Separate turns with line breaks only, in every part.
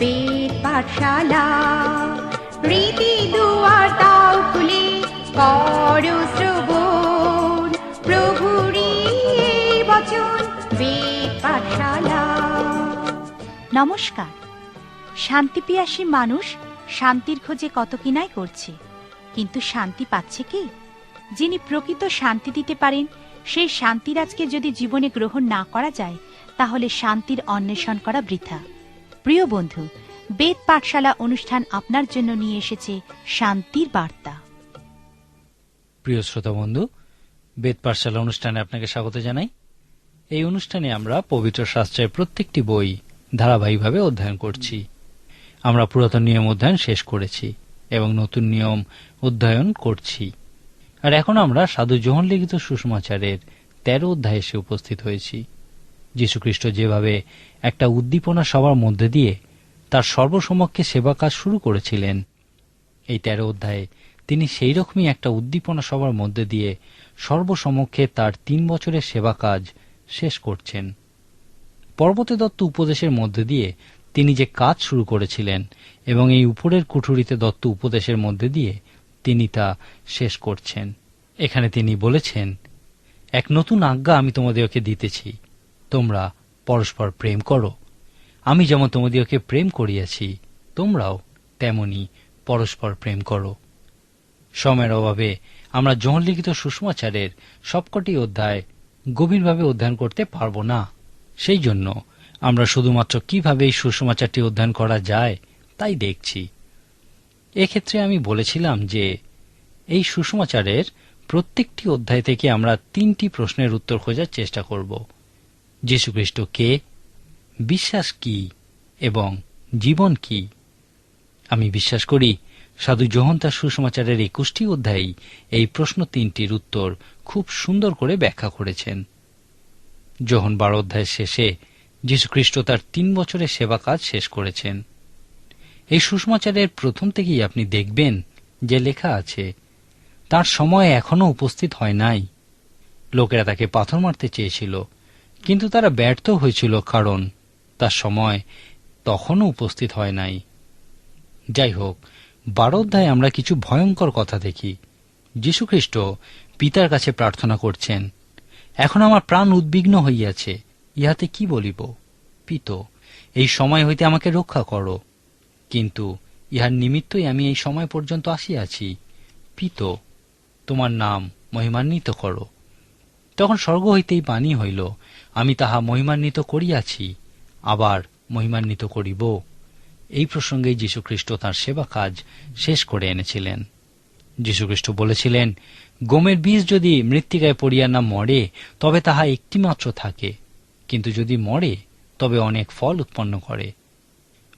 বেদ পাঠশালা। রীতি দুয়ার তাও খুলে করো শ্রবণ। প্রভুরই এই বচন, বেদ পাঠশালা।
নমস্কার। শান্তিপিয়াসী মানুষ শান্তির খোঁজে কত কিনাই করছে, কিন্তু শান্তি পাচ্ছে কি? যিনি প্রকৃত শান্তি দিতে পারেন, সেই শান্তিরাজকে যদি জীবনে গ্রহণ না করা যায়, তাহলে শান্তির অন্বেষণ করা বৃথা। প্রিয় বন্ধু, বেদ পাঠশালা অনুষ্ঠান আপনার জন্য নিয়ে এসেছে শান্তির বার্তা।
প্রিয় শ্রোতা বন্ধু, বেদ পাঠশালা অনুষ্ঠানে আপনাকে স্বাগত জানাই। এই অনুষ্ঠানে আমরা পবিত্র শাস্ত্রের প্রত্যেকটি বই ধারাবাহিকভাবে অধ্যয়ন করছি। আমরা পুরাতন নিয়ম অধ্যয়ন শেষ করেছি এবং নতুন নিয়ম অধ্যয়ন করছি। আর এখন আমরা সাধু জোহন লিখিত সুষমাচারের তেরো অধ্যায়ে এসে উপস্থিত হয়েছি। যীশুখ্রিস্ট যেভাবে একটা উদ্দীপনা সবার মধ্যে দিয়ে তার সর্বসমক্ষে সেবা কাজ শুরু করেছিলেন, এই তেরো অধ্যায়ে তিনি সেই রকমই একটা উদ্দীপনা সবার মধ্যে দিয়ে সর্বসমক্ষে তার তিন বছরের সেবা কাজ শেষ করছেন। পর্বতে দত্ত উপদেশের মধ্যে দিয়ে তিনি যে কাজ শুরু করেছিলেন এবং এই উপরের কুঠুরিতে দত্ত উপদেশের মধ্যে দিয়ে তিনি তা শেষ করছেন। এখানে তিনি বলেছেন, এক নতুন আজ্ঞা আমি তোমাদেরকে দিতেছি। তোমরা পরস্পর প্রেম করো। আমি যেমন তোমাদেরকে প্রেম করিয়াছি, তোমরাও তেমনি পরস্পর প্রেম করো। সময়ের অভাবে আমরা লিখিত সুষমাচারের সবকটি অধ্যায় গভীরভাবে অধ্যয়ন করতে পারব না, সেই জন্য আমরা শুধুমাত্র কীভাবে এই সুষমাচারটি অধ্যয়ন করা যায় তাই দেখছি। এক্ষেত্রে আমি বলেছিলাম যে এই সুষমাচারের প্রত্যেকটি অধ্যায় থেকে আমরা তিনটি প্রশ্নের উত্তর খোঁজার চেষ্টা করব। যীশুখ্রিস্ট কে? বিশ্বাস কি এবং জীবন কি? আমি বিশ্বাস করি, সাধু জোহন তার সুসমাচারের একুশটি অধ্যায়ই এই প্রশ্ন তিনটির উত্তর খুব সুন্দর করে ব্যাখ্যা করেছেন। যোহন বারো অধ্যায়ের শেষে যীশুখ্রিস্ট তার তিন বছরের সেবা কাজ শেষ করেছেন। এই সুষমাচারের প্রথম থেকেই আপনি দেখবেন যে লেখা আছে, তার সময় এখনও উপস্থিত হয় নাই। লোকেরা তাকে পাথর মারতে চেয়েছিল। কিন্তু তারা ব্যর্থ হয়েছিল কারণ তার সময় তখনও উপস্থিত হয় নাই। যাই হোক, বারো আমরা কিছু ভয়ঙ্কর কথা দেখি। যীশুখ্রিস্ট পিতার কাছে প্রার্থনা করছেন, এখন আমার প্রাণ উদ্বিগ্ন হইয়াছে, ইহাতে কি বলিব? পিত, এই সময় হইতে আমাকে রক্ষা করো। কিন্তু ইহার নিমিত্তই আমি এই সময় পর্যন্ত আসিয়াছি। পিত, তোমার নাম মহিমান্বিত করো। তখন স্বর্গ হইতেই বাণী হইল আমি তাহা মহিমান্বিত করিয়াছি, আবার মহিমান্বিত করিব। এই প্রসঙ্গে যীশুখ্রিস্ট তাঁর সেবা কাজ শেষ করে এনেছিলেন। যীশুখ্রিস্ট বলেছিলেন, গমের বীজ যদি মৃত্তিকায় পড়িয়া না মরে, তবে তাহা একটিমাত্র থাকে। কিন্তু যদি মরে, তবে অনেক ফল উৎপন্ন করে।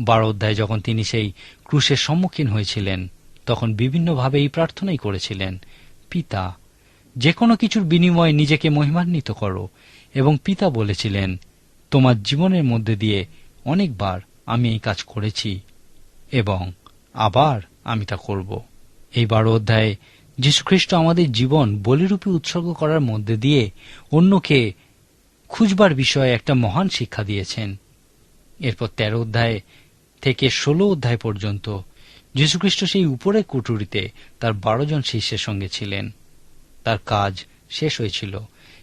বারো অধ্যায় যখন তিনি সেই ক্রুশের সম্মুখীন হয়েছিলেন, তখন বিভিন্নভাবে এই প্রার্থনাই করেছিলেন, পিতা যে কোনো কিছুর বিনিময়ে নিজেকে মহিমান্বিত করো এবং পিতা বলেছিলেন, তোমার জীবনের মধ্যে দিয়ে অনেকবার আমি এই কাজ করেছি এবং আবার আমি তা করব। এই বারো অধ্যায়ে যীশুখ্রিস্ট আমাদের জীবন বলিরূপে উৎসর্গ করার মধ্যে দিয়ে অন্যকে খুঁজবার বিষয়ে একটা মহান শিক্ষা দিয়েছেন। এরপর তেরো অধ্যায় থেকে ষোলো অধ্যায় পর্যন্ত যীশুখ্রিস্ট সেই উপরের কুটুরিতে তার বারো জন শিষ্যের সঙ্গে ছিলেন। তার কাজ শেষ হয়েছিল।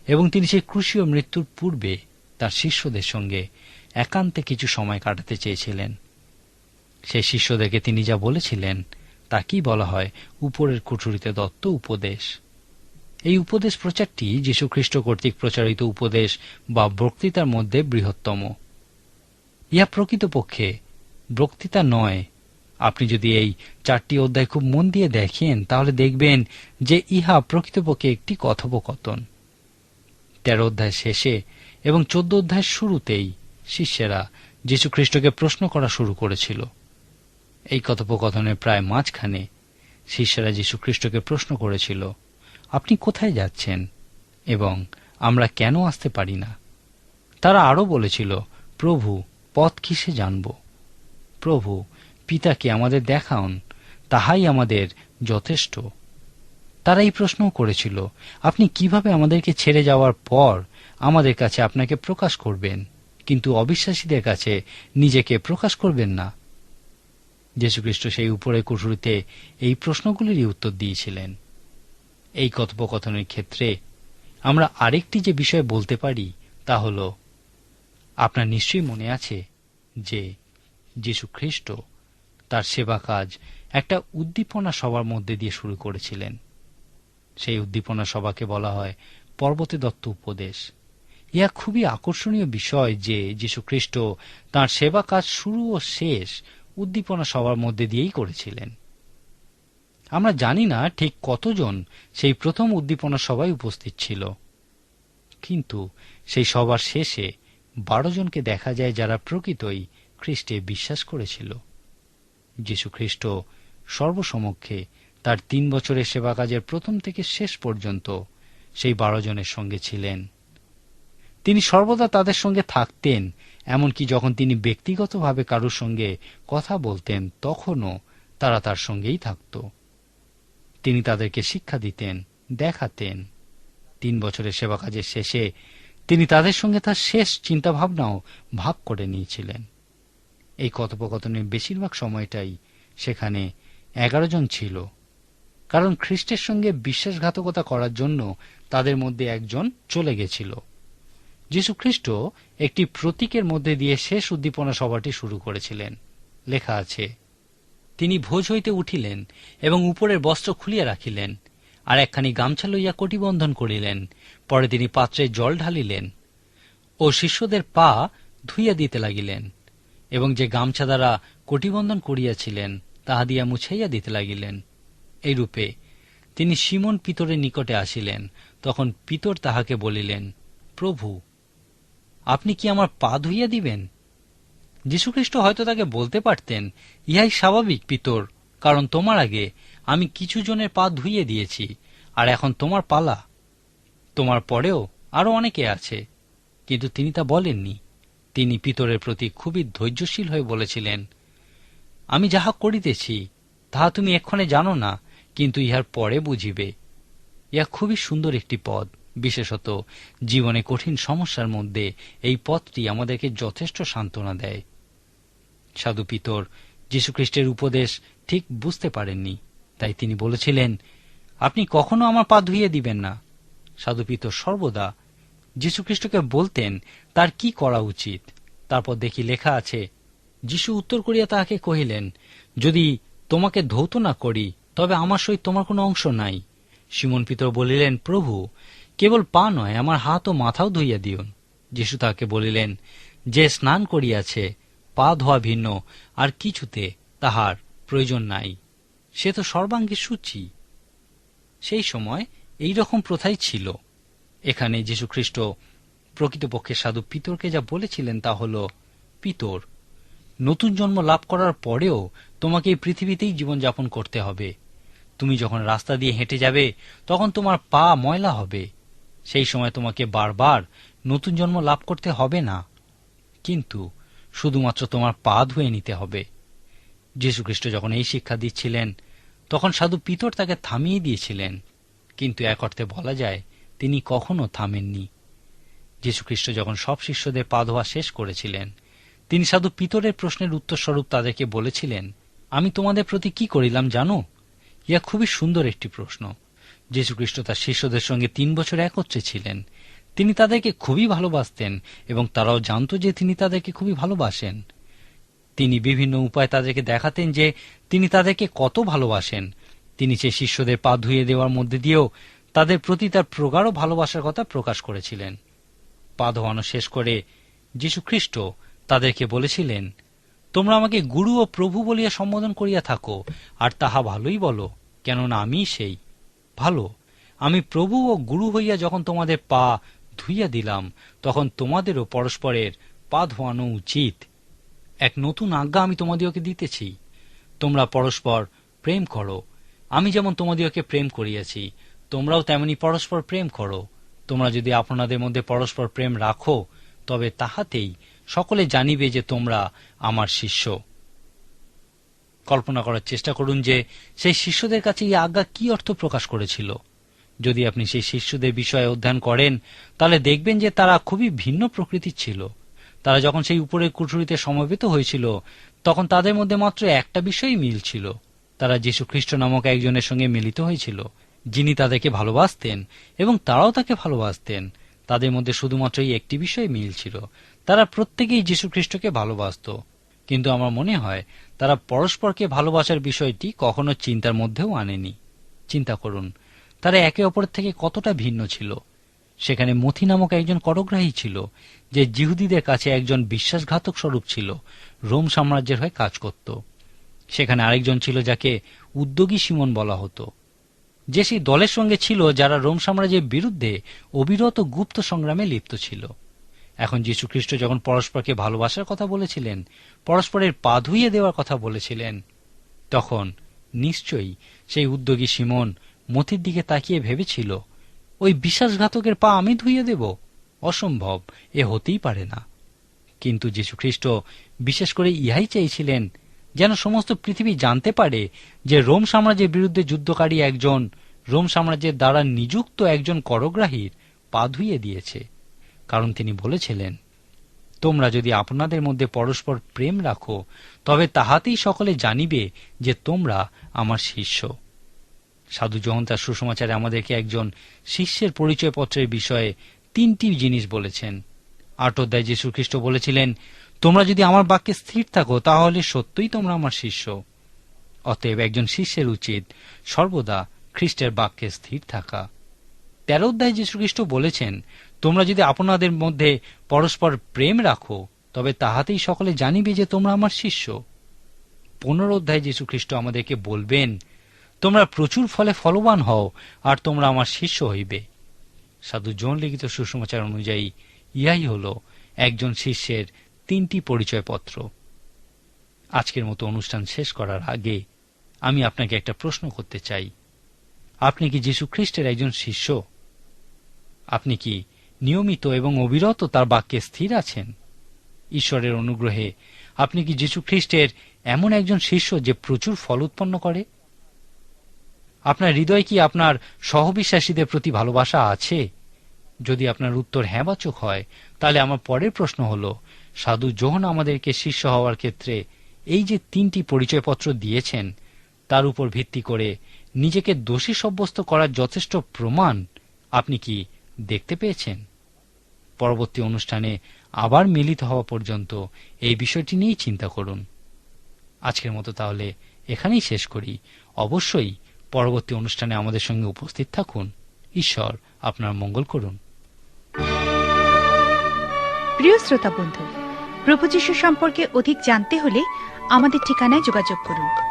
এবং তিনি সেই ক্রুশীয় মৃত্যুর পূর্বে তার শিষ্যদের সঙ্গে একান্তে কিছু সময় কাটাতে চেয়েছিলেন। সেই শিষ্যদেরকে তিনি যা বলেছিলেন, তা কি বলা হয়? উপরের কুঠুরিতে দত্ত উপদেশ। এই উপদেশ প্রচারটি যীশুখ্রিস্ট কর্তৃক প্রচারিত উপদেশ বা বক্তৃতার মধ্যে বৃহত্তম। ইহা প্রকৃতপক্ষে বক্তৃতা নয়। আপনি যদি এই চারটি অধ্যায় খুব মন দিয়ে দেখেন, তাহলে দেখবেন যে ইহা প্রকৃতপক্ষে একটি কথোপকথন। তেরো অধ্যায় শেষে এবং চোদ্দ অধ্যায়ের শুরুতেই শিষ্যেরা যীশু খ্রিস্টকে প্রশ্ন করা শুরু করেছিল। এই কথোপকথনের প্রায় মাঝখানে শিষ্যেরা যীশু খ্রিস্টকে প্রশ্ন করেছিল, আপনি কোথায় যাচ্ছেন এবং আমরা কেন আসতে পারি না? তারা আরও বলেছিল, প্রভু, পথ কিসে জানব? প্রভু, পিতাকে আমাদের দেখান, তাহাই আমাদের যথেষ্ট। তারা এই প্রশ্নও করেছিল, আপনি কীভাবে আমাদেরকে ছেড়ে যাওয়ার পর আমাদের কাছে আপনাকে প্রকাশ করবেন? কিন্তু অবিশ্বাসীদের কাছে নিজেকে প্রকাশ করবেন না। যীশুখ্রিস্ট সেই উপরে কুঠুরিতে এই প্রশ্নগুলিরই উত্তর দিয়েছিলেন। এই কথোপকথনের ক্ষেত্রে আমরা আরেকটি যে বিষয় বলতে পারি তা হল, আপনার নিশ্চয়ই মনে আছে যে যীশু খ্রিস্ট তার সেবা কাজ একটা উদ্দীপনা সবার মধ্যে দিয়ে শুরু করেছিলেন। সেই উদ্দীপনা সভাকে বলা হয় পর্বতে দত্ত উপদেশ। ইহা খুবই আকর্ষণীয় বিষয় যে যীশু খ্রিস্ট তাঁর সেবা কাজ শুরু ও শেষ উদ্দীপনা সবার মধ্যে দিয়েই করেছিলেন। আমরা জানি না ঠিক কতজন সেই প্রথম উদ্দীপনা সভায় উপস্থিত ছিল। কিন্তু সেই সবার শেষে বারো জনকে দেখা যায় যারা প্রকৃতই খ্রিস্টে বিশ্বাস করেছিল। যীশু খ্রিস্ট সর্বসমক্ষে তার তিন বছরের সেবা কাজের প্রথম থেকে শেষ পর্যন্ত সেই বারো জনের সঙ্গে ছিলেন। তিনি সর্বদা তাদের সঙ্গে থাকতেন, এমনকি যখন তিনি ব্যক্তিগতভাবে কারোর সঙ্গে কথা বলতেন, তখনও তারা তার সঙ্গেই থাকত। তিনি তাদেরকে শিক্ষা দিতেন, দেখাতেন। তিন বছরের সেবা কাজের শেষে তিনি তাদের সঙ্গে তার শেষ চিন্তাভাবনাও ভাগ করে নিয়েছিলেন। এই কথোপকথনের বেশিরভাগ সময়টাই সেখানে এগারো জন ছিল। কারণ খ্রিস্টের সঙ্গে বিশ্বাসঘাতকতা করার জন্য তাদের মধ্যে একজন চলে গেছিল। যীশু খ্রিস্ট একটি প্রতীকের মধ্যে দিয়ে শেষ উদ্দীপনা সভাটি শুরু করেছিলেন। লেখা আছে, তিনি ভোজ হইতে উঠিলেন এবং উপরের বস্ত্র খুলিয়া রাখিলেন আর একখানি গামছা লইয়া কটিবন্ধন করিলেন। পরে তিনি পাত্রে জল ঢালিলেন ও শিষ্যদের পা ধুইয়া দিতে লাগিলেন এবং যে গামছা দ্বারা কটিবন্ধন করিয়াছিলেন, তাহা দিয়া মুছাইয়া দিতে লাগিলেন। এইরূপে। তিনি সিমন পিতরের নিকটে আসিলেন। তখন পিতর তাহাকে বলিলেন, প্রভু, আপনি কি আমার পা ধুইয়া দিবেন? যীশুখ্রিস্ট হয়তো তাকে বলতে পারতেন, ইহাই স্বাভাবিক পিতর, কারণ তোমার আগে আমি কিছু জনের পা ধুইয়ে দিয়েছি, আর এখন তোমার পালা। তোমার পরেও আরও অনেকে আছে কিন্তু তিনি তা বলেননি। তিনি পিতরের প্রতি খুবই ধৈর্যশীল হয়ে বলেছিলেন, আমি যাহা করিতেছি, তাহা তুমি এক্ষণে জানো না কিন্তু ইহার পরে বুঝিবে, ইহা খুবই সুন্দর একটি পদ বিশেষত জীবনে কঠিন সমস্যার মধ্যে এই পথটি আমাদেরকে যথেষ্ট সান্ত্বনা দেয়। সাধু পিতর, যীশুখ্রিস্টের উপদেশ ঠিক বুঝতে পারেননি, তাই তিনি বলেছিলেন, আপনি কখনো আমার পা ধুইয়ে দিবেন না। সাধু পিতর সর্বদা যীশুখ্রিস্টকে বলতেন, তার কি করা উচিত? তারপর দেখি লেখা আছে, যীশু উত্তর করিয়া তাহাকে কহিলেন, যদি তোমাকে ধৌত না করি তবে আমার সহিত তোমার কোনো অংশ নাই। সিমন পিতর বলিলেন, প্রভু, কেবল পা নয়, আমার হাত ও মাথাও ধুইয়া দিও। যীশু তাহাকে বলিলেন, যে স্নান করিয়াছে, পা ধোয়া ভিন্ন, আর কিছুতে তাহার প্রয়োজন নাই। সে তো সর্বাঙ্গে সূচি। সেই সময় এই রকম প্রথাই ছিল। এখানে যীশুখ্রিস্ট প্রকৃতপক্ষে সাধু পিতরকে যা বলেছিলেন তা হল, পিতর, নতুন জন্ম লাভ করার পরেও তোমাকে এই পৃথিবীতেই জীবনযাপন করতে হবে। তুমি যখন রাস্তা দিয়ে হেঁটে যাবে, তখন তোমার পা ময়লা হবে। সেই সময় তোমাকে বারবার নতুন জন্ম লাভ করতে হবে না। কিন্তু শুধুমাত্র তোমার পা ধুয়ে নিতে হবে। যীশুখ্রিস্ট যখন এই শিক্ষা দিচ্ছিলেন, তখন সাধু পিতর তাকে থামিয়ে দিয়েছিলেন। কিন্তু এক অর্থে বলা যায়, তিনি কখনো থামেননি। যীশুখ্রিস্ট যখন সব শিষ্যদের পা ধোয়া শেষ করেছিলেন, তিনি সাধু পিতরের প্রশ্নের উত্তরস্বরূপ তাদেরকে বলেছিলেন, আমি তোমাদের প্রতি কি করিলাম জানো? ইয়া খুবই সুন্দর একটি প্রশ্ন। যীশুখ্রিস্ট তার শিষ্যদের সঙ্গে তিন বছর একত্রে ছিলেন। তিনি তাদেরকে খুবই ভালোবাসতেন এবং তারাও জানত যে তিনি তাদেরকে খুবই ভালোবাসেন। তিনি বিভিন্ন উপায় তাদেরকে দেখাতেন যে তিনি তাদেরকে কত ভালোবাসেন। তিনি সে শিষ্যদের পা ধুয়ে দেওয়ার মধ্যে দিয়েও তাদের প্রতি তার প্রগাঢ় ভালোবাসার কথা প্রকাশ করেছিলেন। পা ধোয়ানো শেষ করে যীশু খ্রিস্ট তাদেরকে বলেছিলেন, তোমরা আমাকে গুরু ও প্রভু বলিয়া সম্বোধন করিয়া থাকো, আর তাহা ভালোই বলো। কেননা আমি সেই। ভালো, আমি প্রভু ও গুরু হইয়া যখন তোমাদের পা ধুইয়া দিলাম, তখন তোমাদেরও পরস্পরের পা ধোয়ানো উচিত। এক নতুন আজ্ঞা আমি তোমাদিওকে দিতেছি। তোমরা পরস্পর প্রেম করো। আমি যেমন তোমাদিওকে প্রেম করিয়াছি, তোমরাও তেমনি পরস্পর প্রেম করো। তোমরা যদি আপনাদের মধ্যে পরস্পর প্রেম রাখো, তবে তাহাতেই সকলে জানিবে যে তোমরা আমার শিষ্য। কল্পনা করার চেষ্টা করুন যে সেই শিষ্যদের কাছে এই আজ্ঞা কি অর্থ প্রকাশ করেছিল। যদি আপনি সেই শিষ্যদের বিষয়ে অধ্যয়ন করেন, তাহলে দেখবেন যে তারা খুবই ভিন্ন প্রকৃতির ছিল। তারা যখন সেই উপরের কুঠুরিতে সমবেত হয়েছিল, তখন তাদের মধ্যে মাত্র একটা বিষয়ই মিল ছিল। তারা যীশু খ্রিস্ট নামক একজনের সঙ্গে মিলিত হয়েছিল, যিনি তাদেরকে ভালোবাসতেন এবং তারাও তাকে ভালোবাসতেন। তাদের মধ্যে শুধুমাত্র এই একটি বিষয় মিল ছিল। তারা প্রত্যেকেই যীশু খ্রিস্টকে ভালোবাসত। কিন্তু আমার মনে হয় তারা পরস্পরকে ভালোবাসার বিষয়টি কখনো চিন্তার মধ্যেও আনেনি। চিন্তা করুন, তারা একে অপরের থেকে কতটা ভিন্ন ছিল? সেখানে মথি নামক একজন করগ্রাহী ছিল, যে জিহুদীদের কাছে একজন বিশ্বাসঘাতক স্বরূপ ছিল, রোম সাম্রাজ্যের হয়ে কাজ করত। সেখানে আরেকজন ছিল যাকে উদ্যোগী সিমন বলা হতো। যে সেই দলের সঙ্গে ছিল যারা রোম সাম্রাজ্যের বিরুদ্ধে অবিরত গুপ্ত সংগ্রামে লিপ্ত ছিল। এখন যীশু খ্রিস্ট যখন পরস্পরকে ভালোবাসার কথা বলেছিলেন, পরস্পরের পা ধুইয়ে দেওয়ার কথা বলেছিলেন, তখন নিশ্চয়ই সেই উদ্যোগী সিমন মতির দিকে তাকিয়ে ভেবেছিল, ওই বিশ্বাসঘাতকের পা আমি ধুইয়ে দেব? অসম্ভব, এ হতেই পারে না। কিন্তু যীশুখ্রিস্ট বিশেষ করে ইহাই চেয়েছিলেন যেন সমস্ত পৃথিবী জানতে পারে যে রোম সাম্রাজ্যের বিরুদ্ধে যুদ্ধকারী একজন, রোম সাম্রাজ্যের দ্বারা নিযুক্ত একজন করগ্রাহীর পা ধুইয়ে দিয়েছে। কারণ তিনি বলেছিলেন, তোমরা যদি আপনাদের মধ্যে পরস্পর প্রেম রাখো, তবে তাহাতেই সকলে জানিবে যে তোমরা আমার শিষ্য। সাধু জহন তার সুসমাচারে আমাদেরকে একজন শিষ্যের পরিচয়পত্রের বিষয়ে তিনটি জিনিস বলেছেন। আট অধ্যায় যীশু খ্রিস্ট বলেছিলেন, তোমরা যদি আমার বাক্যে স্থির থাকো, তাহলে সত্যই তোমরা আমার শিষ্য। অতএব একজন শিষ্যের উচিত সর্বদা খ্রিস্টের বাক্যে স্থির থাকা। তেরো অধ্যায় যীশু খ্রিস্ট বলেছেন, তোমরা যদি আপনাদের মধ্যে পরস্পর প্রেম রাখো, তবে তাহাতেই সকলে জানিবে যে তোমরা আমার শিষ্য। পনেরো অধ্যায় যীশু খ্রিস্ট আমাদেরকে বলবেন, তোমরা প্রচুর ফলে ফলবান হও, আর তোমরা আমার শিষ্য হইবে। সাধু জন লিখিত সুসমাচার অনুযায়ী ইহাই হল একজন শিষ্যের তিনটি পরিচয়পত্র। আজকের মতো অনুষ্ঠান শেষ করার আগে আমি আপনাকে একটা প্রশ্ন করতে চাই। আপনি কি যীশু খ্রিস্টের একজন শিষ্য? আপনি কি নিয়মিত এবং অবিরত তার বাক্যে স্থির আছেন? ঈশ্বরের অনুগ্রহে, আপনি কি যীশু খ্রিস্টের এমন একজন শিষ্য যে প্রচুর ফল উৎপন্ন করে? আপনার হৃদয় কি আপনার সহবিশ্বাসীদের প্রতি ভালোবাসা আছে? যদি আপনার উত্তর হ্যাঁবাচক হয়, তাহলে আমার পরের প্রশ্ন হল, সাধু জোহন আমাদেরকে শিষ্য হওয়ার ক্ষেত্রে এই যে তিনটি পরিচয়পত্র দিয়েছেন তার উপর ভিত্তি করে নিজেকে দোষী সাব্যস্ত করার যথেষ্ট প্রমাণ আপনি কি দেখতে পেয়েছেন? পরবর্তী অনুষ্ঠানে আবার মিলিত হওয়া পর্যন্ত এই বিষয়টি নিয়েই চিন্তা করুন। আজকের মতো তাহলে এখানেই শেষ করি। অবশ্যই পরবর্তী অনুষ্ঠানে আমাদের সঙ্গে উপস্থিত থাকুন। ঈশ্বর আপনার মঙ্গল করুন।
প্রিয় শ্রোতা বন্ধু, প্রভু যীশু সম্পর্কে অধিক জানতে হলে আমাদের ঠিকানায় যোগাযোগ করুন।